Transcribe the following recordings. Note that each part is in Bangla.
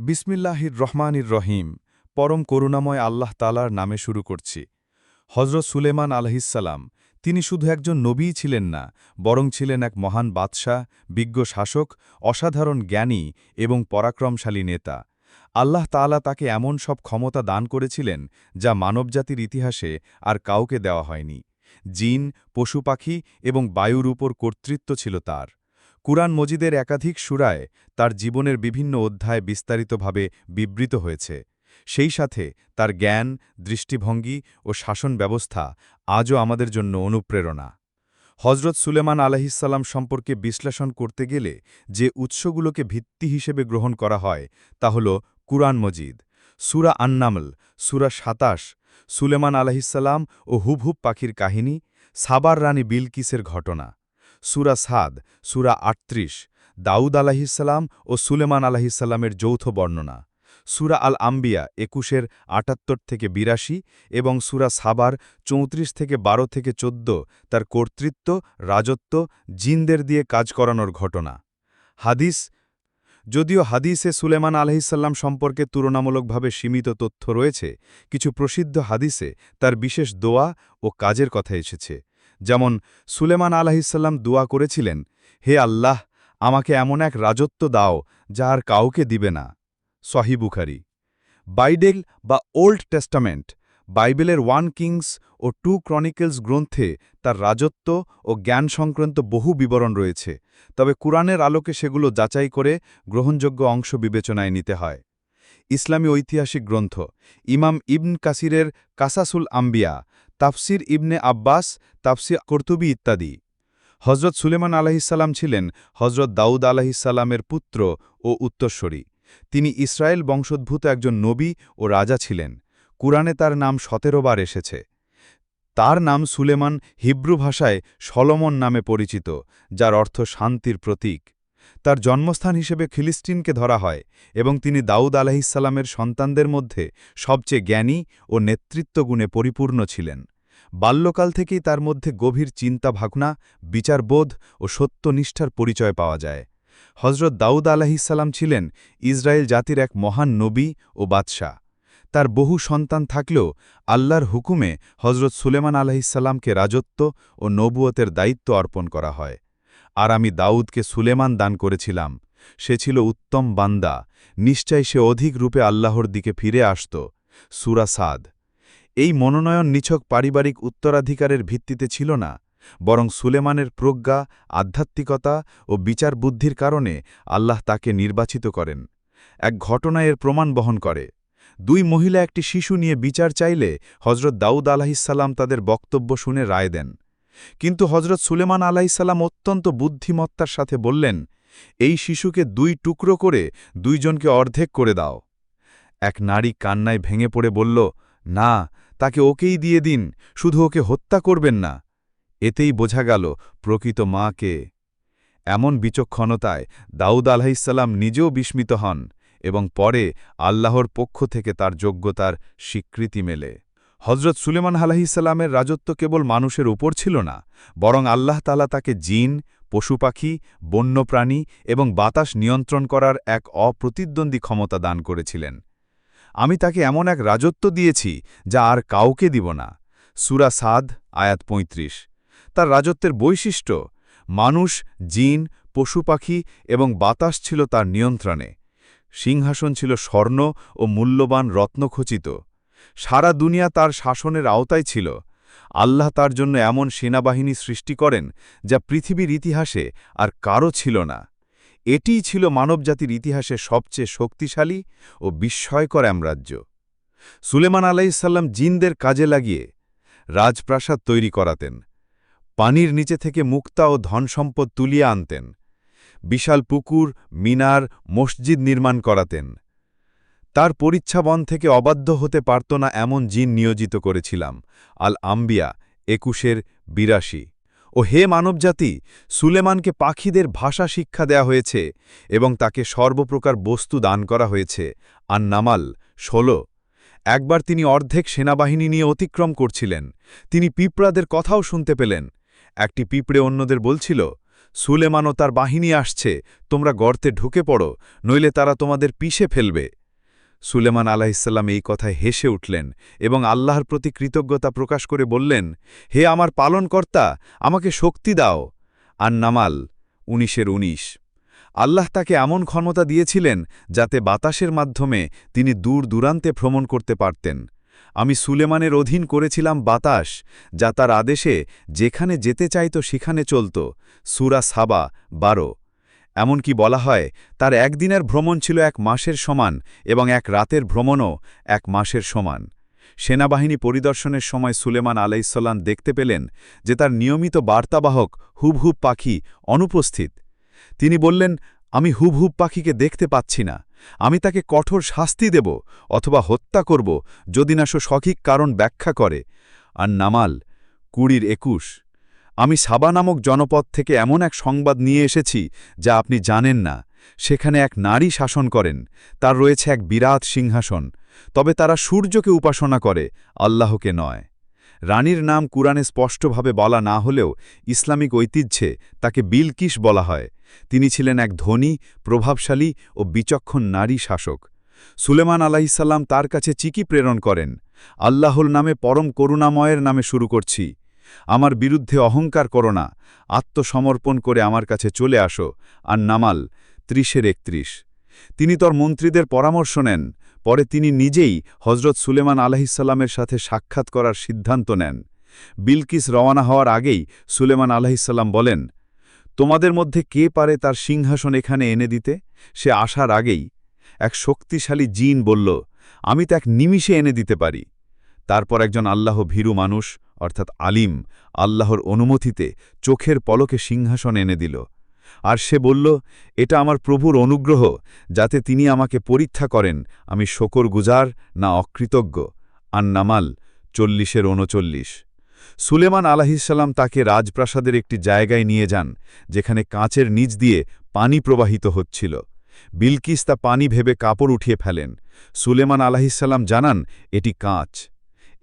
বিসমিল্লাহির রহমানির রহিম, পরম করুণাময় আল্লাহ তালার নামে শুরু করছি। হজরত সুলেমান আলহিসাল্লাম তিনি শুধু একজন নবীই ছিলেন না, বরং ছিলেন এক মহান বাদশাহ, বিজ্ঞ শাসক, অসাধারণ জ্ঞানী এবং পরাক্রমশালী নেতা। আল্লাহ তাআলা তাকে এমন সব ক্ষমতা দান করেছিলেন যা মানবজাতির ইতিহাসে আর কাউকে দেওয়া হয়নি। জিন, পশু পাখি এবং বায়ুর উপর কর্তৃত্ব ছিল তার। কুরআন মজিদের একাধিক সুরায় তার জীবনের বিভিন্ন অধ্যায় বিস্তারিতভাবে বিবৃত হয়েছে। সেই সাথে তার জ্ঞান, দৃষ্টিভঙ্গি ও শাসন ব্যবস্থা আজও আমাদের জন্য অনুপ্রেরণা। হজরত সুলেমান আলহিসাল্লাম সম্পর্কে বিশ্লেষণ করতে গেলে যে উৎসগুলোকে ভিত্তি হিসেবে গ্রহণ করা হয় তা হল কুরআন মজিদ, সুরা আন্নামল, সুরা সাতাশ, সুলেমান আলহিসাল্লাম ও হুবহুব পাখির কাহিনী, সাবার রানী বিলকিসের ঘটনা। সুরা সাদ, সুরা আটত্রিশ, দাউদ আলাহিসাল্লাম ও সুলেমান আলাহিসাল্লামের যৌথ বর্ণনা। সুরা আল আম্বিয়া একুশের আটাত্তর থেকে বিরাশি এবং সুরা সাবার চৌত্রিশ থেকে বারো থেকে চোদ্দ তার কর্তৃত্ব, রাজত্ব, জিনদের দিয়ে কাজ করানোর ঘটনা। হাদিস, যদিও হাদিসে সুলেমান আলহিসাল্লাম সম্পর্কে তুলনামূলকভাবে সীমিত তথ্য রয়েছে, কিছু প্রসিদ্ধ হাদিসে তার বিশেষ দোয়া ও কাজের কথা এসেছে। যেমন সুলেমান আলাহিসাল্লাম দোয়া করেছিলেন, হে আল্লাহ, আমাকে এমন এক রাজত্ব দাও যা আর কাউকে দিবে না। সহিবুখারি বাইডেল বা ওল্ড টেস্টামেন্ট, বাইবেলের ওয়ান কিংস ও টু ক্রনিকেলস গ্রন্থে তার রাজত্ব ও জ্ঞান সংক্রান্ত বহু বিবরণ রয়েছে, তবে কুরআনের আলোকে সেগুলো যাচাই করে গ্রহণযোগ্য অংশ বিবেচনায় নিতে হয়। ইসলামী ঐতিহাসিক গ্রন্থ, ইমাম ইবন কাসিরের কাসাসুল আম্বিয়া তাফসির ইবনে আব্বাস, তাফসির কর্তুবি ইত্যাদি। হজরত সুলেমান আলাহিসাল্লাম ছিলেন হজরত দাউদ আলাহিসাল্লামের পুত্র ও উত্তরস্বরী। তিনি ইসরায়েল বংশোদ্ভূত একজন নবী ও রাজা ছিলেন। কুরআনে তার নাম সতেরো বার এসেছে। তার নাম সুলেমান হিব্রু ভাষায় সলমন নামে পরিচিত, যার অর্থ শান্তির প্রতীক। তার জন্মস্থান হিসেবে ফিলিস্তিনকে ধরা হয় এবং তিনি দাউদ আলাহিসাল্লামের সন্তানদের মধ্যে সবচেয়ে জ্ঞানী ও নেতৃত্বগুণে পরিপূর্ণ ছিলেন। বাল্যকাল থেকেই তার মধ্যে গভীর চিন্তা ভাবনা বিচারবোধ ও সত্যনিষ্ঠার পরিচয় পাওয়া যায়। হজরত দাউদ আলাহিসাল্লাম ছিলেন ইসরায়েল জাতির এক মহান নবী ও বাদশাহ। তার বহু সন্তান থাকলেও আল্লাহর হুকুমে হজরত সুলেমান আলাহিসাল্লামকে রাজত্ব ও নবুয়তের দায়িত্ব অর্পণ করা হয়। আর আমি দাউদকে সুলেমান দান করেছিলাম। সে ছিল উত্তম বান্দা। নিশ্চয় সে অধিক রূপে আল্লাহর দিকে ফিরে আসত। সুরা সাদ। এই মনোনয়ন নিছক পারিবারিক উত্তরাধিকারের ভিত্তিতে ছিল না, বরং সুলেমানের প্রজ্ঞা, আধ্যাত্মিকতা ও বিচার বুদ্ধির কারণে আল্লাহ তাকে নির্বাচিত করেন। এক ঘটনা এর প্রমাণ বহন করে। দুই মহিলা একটি শিশু নিয়ে বিচার চাইলে হজরত দাউদ আলাহিসাল্লাম তাদের বক্তব্য শুনে রায় দেন। কিন্তু হজরত সুলেমান আলাইসাল্লাম অত্যন্ত বুদ্ধিমত্তার সাথে বললেন, এই শিশুকে দুই টুকরো করে দুইজনকে অর্ধেক করে দাও। এক নারী কান্নায় ভেঙে পড়ে বলল, না, তাকে ওকেই দিয়ে দিন, শুধু ওকে হত্যা করবেন না। এতেই বোঝা গেল, প্রকৃত মাকে এমন বিচক্ষণতায় দাউদ আলাহিসাল্লাম নিজেও বিস্মিত হন এবং পরে আল্লাহর পক্ষ থেকে তার যোগ্যতার স্বীকৃতি মেলে। হজরত সুলেমান আলাহিসাল্লামের রাজত্ব কেবল মানুষের উপর ছিল না, বরং আল্লাহ তালা তাকে জিন পশু পাখি বন্যপ্রাণী এবং বাতাস নিয়ন্ত্রণ করার এক অপ্রতিদ্বন্দ্বী ক্ষমতা দান করেছিলেন। আমি তাকে এমন এক রাজত্ব দিয়েছি যা আর কাউকে দিব না। সুরা সাদ, আয়াত ৩৫ তার রাজত্বের বৈশিষ্ট্য, মানুষ, জিন পশু পাখি এবং বাতাস ছিল তার নিয়ন্ত্রণে। সিংহাসন ছিল স্বর্ণ ও মূল্যবান রত্নখচিত। সারা দুনিয়া তার শাসনের আওতায় ছিল। আল্লাহ তার জন্য এমন সেনাবাহিনী সৃষ্টি করেন, যা পৃথিবীর ইতিহাসে আর কারও ছিল না। এটিই ছিল মানবজাতির ইতিহাসে সবচেয়ে শক্তিশালী ও বিস্ময়কর এমরাজ্য সুলেমান আলাইসাল্লাম জিনদের কাজে লাগিয়ে রাজপ্রাসাদ তৈরি করাতেন, পানির নিচে থেকে মুক্তা ও ধনসম্পদ তুলিয়ে আনতেন, বিশাল পুকুর, মিনার, মসজিদ নির্মাণ করাতেন। তার পরিচ্ছাবন থেকে অবাধ্য হতে পারত না এমন জিন নিয়োজিত করেছিলাম আল আম্বিয়া একুশের বিরাশি। ও হে মানবজাতি, সুলেমানকে পাখিদের ভাষা শিক্ষা দেয়া হয়েছে এবং তাকে সর্বপ্রকার বস্তু দান করা হয়েছে আর নামাল ষোলো। একবার তিনি অর্ধেক সেনাবাহিনী নিয়ে অতিক্রম করছিলেন। তিনি পিঁপড়াদের কথাও শুনতে পেলেন। একটি পিঁপড়ে অন্যদের বলছিল, সুলেমানও তার বাহিনী আসছে, তোমরা গর্তে ঢুকে পড়ো, নইলে তারা তোমাদের পিষে ফেলবে। সুলেমান আলাহিসাল্লাম এই কথায় হেসে উঠলেন এবং আল্লাহর প্রতি কৃতজ্ঞতা প্রকাশ করে বললেন, হে আমার পালনকর্তা, আমাকে শক্তি দাও। আর নামাল উনিশের উনিশ। আল্লাহ তাকে এমন ক্ষমতা দিয়েছিলেন যাতে বাতাসের মাধ্যমে তিনি দূর দূরান্তে ভ্রমণ করতে পারতেন। আমি সুলেমানের অধীন করেছিলাম বাতাস, যা তার আদেশে যেখানে যেতে চাইত সেখানে চলত। সুরা সাবা বারো। এমনকি বলা হয়, তার একদিনের ভ্রমণ ছিল এক মাসের সমান এবং এক রাতের ভ্রমণও এক মাসের সমান। সেনাবাহিনী পরিদর্শনের সময় সুলেমান আলাইসাল্লাম দেখতে পেলেন যে তার নিয়মিত বার্তাবাহক হুবহুব পাখি অনুপস্থিত। তিনি বললেন, আমি হুবহুব পাখিকে দেখতে পাচ্ছি না। আমি তাকে কঠোর শাস্তি দেব অথবা হত্যা করব যদি না সঠিক কারণ ব্যাখ্যা করে। আর নামাল কুড়ির একুশ। আমি সাবা নামক জনপদ থেকে এমন এক সংবাদ নিয়ে এসেছি যা আপনি জানেন না। সেখানে এক নারী শাসন করেন। তার রয়েছে এক বিরাট সিংহাসন। তবে তারা সূর্যকে উপাসনা করে, আল্লাহকে নয়। রানীর নাম কুরআনে স্পষ্টভাবে বলা না হলেও ইসলামিক ঐতিহ্যে তাকে বিলকিস বলা হয়। তিনি ছিলেন এক ধনী, প্রভাবশালী ও বিচক্ষণ নারী শাসক। সুলেমান আলাহিসাল্লাম তার কাছে চিকি প্রেরণ করেন। আল্লাহর নামে পরম করুণাময়ের নামে শুরু করছি। আমার বিরুদ্ধে অহংকার করো না, আত্মসমর্পণ করে আমার কাছে চলে আসো, আর নামাল ত্রিশের একত্রিশ। তিনি তোর মন্ত্রীদের পরামর্শ নেন, পরে তিনি নিজেই হজরত সুলেমান আলাহিসাল্লামের সাথে সাক্ষাৎ করার সিদ্ধান্ত নেন। বিলকিস রওয়ানা হওয়ার আগেই সুলেমান আলাহিসাল্লাম বলেন, তোমাদের মধ্যে কে পারে তার সিংহাসন এখানে এনে দিতে? সে আসার আগেই এক শক্তিশালী জিন বলল, আমি তো এক নিমিষে এনে দিতে পারি। তারপর একজন আল্লাহ ভীরু মানুষ অর্থাৎ আলিম, আল্লাহর অনুমতিতে চোখের পলকে সিংহাসন এনে দিল। আর সে বলল, এটা আমার প্রভুর অনুগ্রহ, যাতে তিনি আমাকে পরীক্ষা করেন, আমি শকর গুজার না অকৃতজ্ঞ। আর নামাল চল্লিশের উনচল্লিশ। সুলেমান আলাহিসাল্লাম তাকে রাজপ্রাসাদের একটি জায়গায় নিয়ে যান, যেখানে কাঁচের নিচ দিয়ে পানি প্রবাহিত হচ্ছিল। বিলকিস তা পানি ভেবে কাপড় উঠিয়ে ফেলেন। সুলেমান আলাহিসাল্লাম জানান, এটি কাঁচ।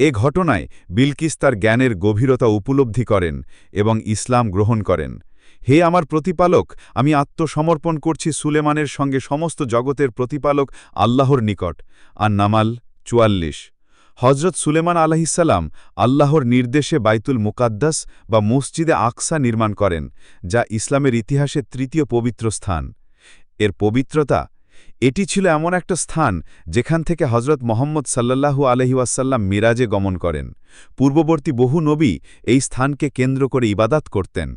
এ ঘটনায় বিলকিস তার জ্ঞানের গভীরতা উপলব্ধি করেন এবং ইসলাম গ্রহণ করেন। হে আমার প্রতিপালক, আমি আত্মসমর্পণ করছি সুলেমানের সঙ্গে সমস্ত জগতের প্রতিপালক আল্লাহর নিকট। আর নামাল চুয়াল্লিশ। হজরত সুলেমান আলাহিসাল্লাম আল্লাহর নির্দেশে বাইতুল মুকাদ্দাস বা মসজিদে আকসা নির্মাণ করেন, যা ইসলামের ইতিহাসে তৃতীয় পবিত্র স্থান। এর পবিত্রতা এটি ছিল এমন একটা স্থান যেখান থেকে হজরত মোহাম্মদ সাল্লাল্লাহু আলহিউসাল্লাম মিরাজে গমন করেন। পূর্ববর্তী বহু নবী এই স্থানকে কেন্দ্র করে ইবাদাত করতেন।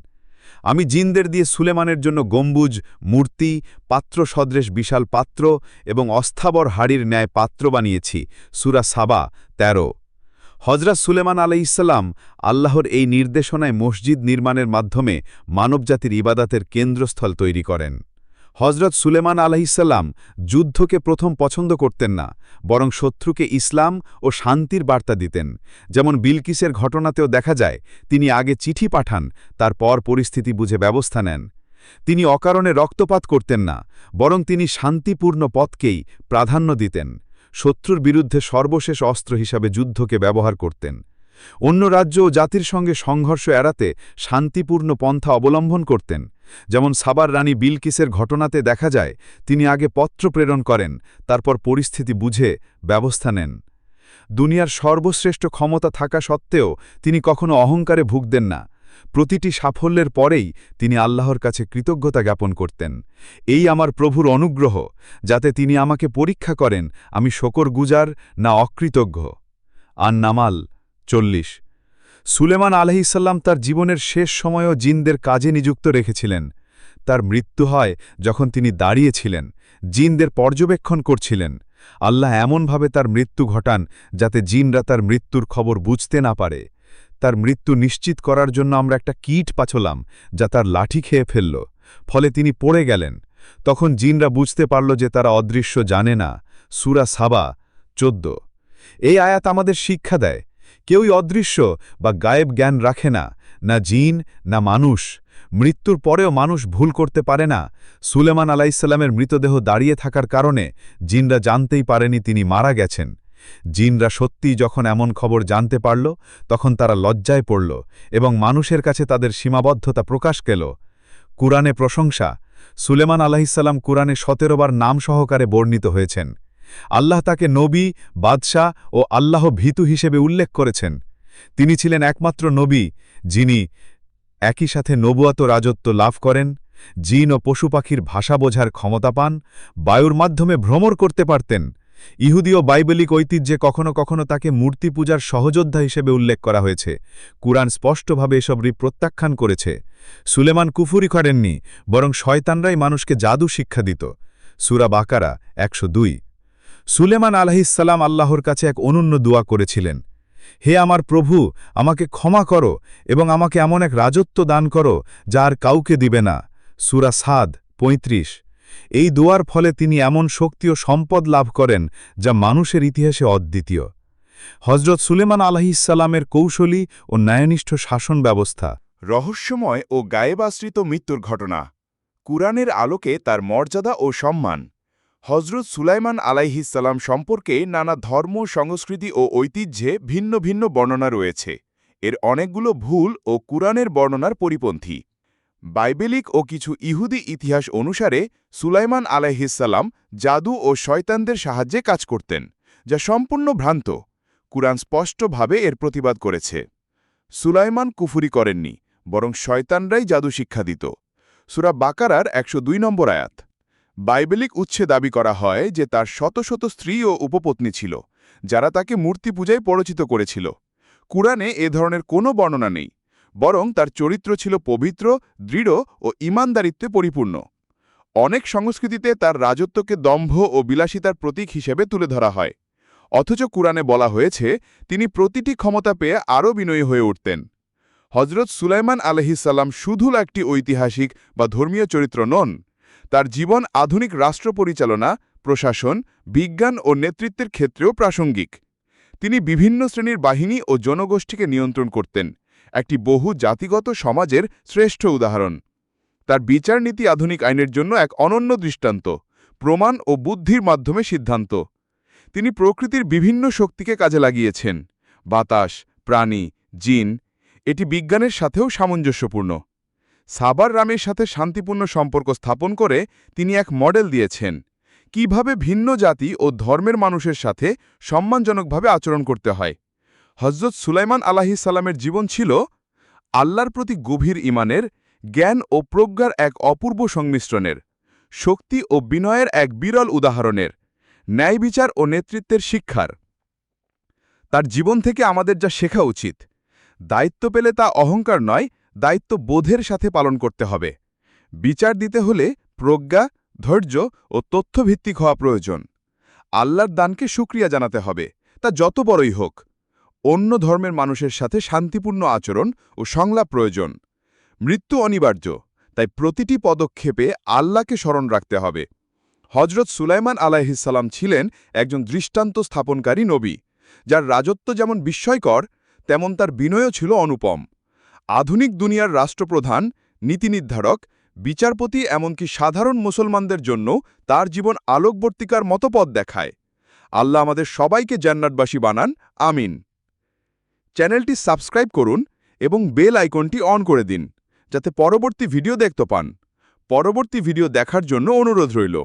আমি জিনদের দিয়ে সুলেমানের জন্য গম্বুজ, মূর্তি পাত্র সদৃশ বিশাল পাত্র এবং অস্থাবর হাড়ির ন্যায় পাত্র বানিয়েছি, সুরা সাবা ১৩ হজরত সুলেমান আলাইসাল্লাম আল্লাহর এই নির্দেশনায় মসজিদ নির্মাণের মাধ্যমে মানবজাতির ইবাদাতের কেন্দ্রস্থল তৈরি করেন। হজরত সুলেমান আলাহিসাল্লাম যুদ্ধকে প্রথম পছন্দ করতেন না, বরং শত্রুকে ইসলাম ও শান্তির বার্তা দিতেন। যেমন বিলকিসের ঘটনাতেও দেখা যায়, তিনি আগে চিঠি পাঠান, তারপর পরিস্থিতি বুঝে ব্যবস্থা নেন। তিনি অকারণে রক্তপাত করতেন না, বরং তিনি শান্তিপূর্ণ পথকেই প্রাধান্য দিতেন। শত্রুর বিরুদ্ধে সর্বশেষ অস্ত্র হিসাবে যুদ্ধকে ব্যবহার করতেন। অন্য রাজ্য ও জাতির সঙ্গে সংঘর্ষ এড়াতে শান্তিপূর্ণ পন্থা অবলম্বন করতেন। যেমন সাবার রানী বিলকিসের ঘটনাতে দেখা যায়, তিনি আগে পত্র প্রেরণ করেন, তারপর পরিস্থিতি বুঝে ব্যবস্থা নেন। দুনিয়ার সর্বশ্রেষ্ঠ ক্ষমতা থাকা সত্ত্বেও তিনি কখনো অহংকারে ভুগতেন না। প্রতিটি সাফল্যের পরেই তিনি আল্লাহর কাছে কৃতজ্ঞতা জ্ঞাপন করতেন। এই আমার প্রভুর অনুগ্রহ, যাতে তিনি আমাকে পরীক্ষা করেন, আমি শকর গুজার না অকৃতজ্ঞ। আন নামাল চল্লিশ। সুলেমান আলহিসাল্লাম তার জীবনের শেষ সময়ও জিনদের কাজে নিযুক্ত রেখেছিলেন। তার মৃত্যু হয় যখন তিনি দাঁড়িয়েছিলেন, জিনদের পর্যবেক্ষণ করছিলেন। আল্লাহ এমনভাবে তার মৃত্যু ঘটান যাতে জিনরা তার মৃত্যুর খবর বুঝতে না পারে। তার মৃত্যু নিশ্চিত করার জন্য আমরা একটা কীট পাছলাম যা তার লাঠি খেয়ে ফেলল। ফলে তিনি পড়ে গেলেন। তখন জিনরা বুঝতে পারল যে তারা অদৃশ্য জানে না। সুরা সাবা, চোদ্দ। এই আয়াত আমাদের শিক্ষা দেয় কেউই অদৃশ্য বা গায়েব জ্ঞান রাখে না না জিন, না মানুষ। মৃত্যুর পরেও মানুষ ভুল করতে পারে না। সুলেমান আলাইসাল্লামের মৃতদেহ দাঁড়িয়ে থাকার কারণে জিনরা জানতেই পারেনি তিনি মারা গেছেন। জিনরা সত্যিই যখন এমন খবর জানতে পারল, তখন তারা লজ্জায় পড়ল এবং মানুষের কাছে তাদের সীমাবদ্ধতা প্রকাশ কেল কুরআনে প্রশংসা, সুলেমান আলাহিসাল্লাম কুরআনে সতেরো বার নাম সহকারে বর্ণিত হয়েছেন। আল্লাহ তাকে নবী, বাদশাহ ও আল্লাহ ভীতু হিসেবে উল্লেখ করেছেন। তিনি ছিলেন একমাত্র নবী, যিনি একই সাথে নবুয়াত রাজত্ব লাভ করেন, জিন ও পশু পাখির ভাষা বোঝার ক্ষমতা পান, বায়ুর মাধ্যমে ভ্রমর করতে পারতেন। ইহুদি ও বাইবেলিক ঐতিহ্যে কখনো কখনো তাকে মূর্তি পূজার সহযোদ্ধা হিসেবে উল্লেখ করা হয়েছে। কুরআন স্পষ্টভাবে এসব রি প্রত্যাখ্যান করেছে। সুলেমান কুফুরি করেননি, বরং শয়তানরাই মানুষকে জাদু শিক্ষা দিত। সুরা বাকারা, একশো দুই। সুলেমান আলহিসাল্লাম আল্লাহর কাছে এক অনন্য দোয়া করেছিলেন। হে আমার প্রভু, আমাকে ক্ষমা করো এবং আমাকে এমন এক রাজত্ব দান করো যা আর কাউকে দিবে না। সুরা সাদ ৩৫ এই দোয়ার ফলে তিনি এমন শক্তি ও সম্পদ লাভ করেন যা মানুষের ইতিহাসে অদ্বিতীয়। হজরত সুলেমান আলাহিসাল্লামের কৌশলী ও ন্যায়নিষ্ঠ শাসন ব্যবস্থা। রহস্যময় ও গায়েবাশ্রিত মৃত্যুর ঘটনা। কুরআনের আলোকে তার মর্যাদা ও সম্মান। হজরত সুলাইমান আলাইহিসাল্লাম সম্পর্কে নানা ধর্ম, সংস্কৃতি ও ঐতিহ্যে ভিন্ন ভিন্ন বর্ণনা রয়েছে। এর অনেকগুলো ভুল ও কুরআনের বর্ণনার পরিপন্থী। বাইবেলিক ও কিছু ইহুদি ইতিহাস অনুসারে সুলাইমান আলাইহিসাল্লাম জাদু ও শয়তানদের সাহায্যে কাজ করতেন, যা সম্পূর্ণ ভ্রান্ত। কুরআন স্পষ্টভাবে এর প্রতিবাদ করেছে। সুলাইমান কুফুরি করেননি, বরং শয়তানরাই জাদু শিক্ষা দিত। সুরা বাকারার একশো দুই নম্বর আয়াত। বাইবেলিক উৎসে দাবি করা হয় যে তার শত শত স্ত্রী ও উপপত্নী ছিল, যারা তাকে মূর্তি পূজায় পরিচিত করেছিল। কুরআনে এ ধরনের কোনো বর্ণনা নেই, বরং তার চরিত্র ছিল পবিত্র, দৃঢ় ও ইমানদারিত্বে পরিপূর্ণ। অনেক সংস্কৃতিতে তার রাজত্বকে দম্ভ ও বিলাসিতার প্রতীক হিসেবে তুলে ধরা হয়। অথচ কুরআনে বলা হয়েছে, তিনি প্রতিটি ক্ষমতা পেয়ে আরও বিনয়ী হয়ে উঠতেন। হজরত সুলাইমান আলহিসাল্লাম শুধু একটি ঐতিহাসিক বা ধর্মীয় চরিত্র নন তার জীবন আধুনিক রাষ্ট্র পরিচালনা, প্রশাসন, বিজ্ঞান ও নেতৃত্বের ক্ষেত্রেও প্রাসঙ্গিক। তিনি বিভিন্ন শ্রেণির বাহিনী ও জনগোষ্ঠীকে নিয়ন্ত্রণ করতেন, একটি বহু জাতিগত সমাজের শ্রেষ্ঠ উদাহরণ। তার বিচার নীতি আধুনিক আইনের জন্য এক অনন্য দৃষ্টান্ত, প্রমাণ ও বুদ্ধির মাধ্যমে সিদ্ধান্ত। তিনি প্রকৃতির বিভিন্ন শক্তিকে কাজে লাগিয়েছেন, বাতাস, প্রাণী, জিন, এটি বিজ্ঞানের সাথেও সামঞ্জস্যপূর্ণ। সাবার রামের সাথে শান্তিপূর্ণ সম্পর্ক স্থাপন করে তিনি এক মডেল দিয়েছেন। কীভাবে ভিন্ন জাতি ও ধর্মের মানুষের সাথে সম্মানজনকভাবে আচরণ করতে হয়। হজরত সুলাইমান আলাহিসাল্লামের জীবন ছিল আল্লাহর প্রতি গভীর ইমানের জ্ঞান ও প্রজ্ঞার এক অপূর্ব সংমিশ্রণের, শক্তি ও বিনয়ের এক বিরল উদাহরণের, ন্যায় বিচার ও নেতৃত্বের শিক্ষার। তার জীবন থেকে আমাদের যা শেখা উচিত, দায়িত্ব পেলে তা অহংকার নয় দায়িত্ব বোধের সাথে পালন করতে হবে। বিচার দিতে হলে প্রজ্ঞা, ধৈর্য ও তথ্যভিত্তিক হওয়া প্রয়োজন। আল্লাহর দানকে সুক্রিয়া জানাতে হবে, তা যত বড়ই হোক। অন্য ধর্মের মানুষের সাথে শান্তিপূর্ণ আচরণ ও সংলাপ প্রয়োজন। মৃত্যু অনিবার্য, তাই প্রতিটি পদক্ষেপে আল্লাহকে স্মরণ রাখতে হবে। হজরত সুলাইমান আলাইহিসাল্লাম ছিলেন একজন দৃষ্টান্ত স্থাপনকারী নবী, যার রাজত্ব যেমন বিস্ময়কর, তেমন তার বিনয়ও ছিল অনুপম। আধুনিক দুনিয়ার রাষ্ট্রপ্রধান নীতিনির্ধারক বিচারপতি এমনকি সাধারণ মুসলমানদের জন্য তার জীবন আলোকবর্তিকার মতো পথ দেখায়। আল্লাহ আমাদের সবাইকে জান্নাতবাসী বানান। আমিন। চ্যানেলটি সাবস্ক্রাইব করুন এবং বেল আইকনটি অন করে দিন, যাতে পরবর্তী ভিডিও দেখতে পান। পরবর্তী ভিডিও দেখার জন্য অনুরোধ রইল।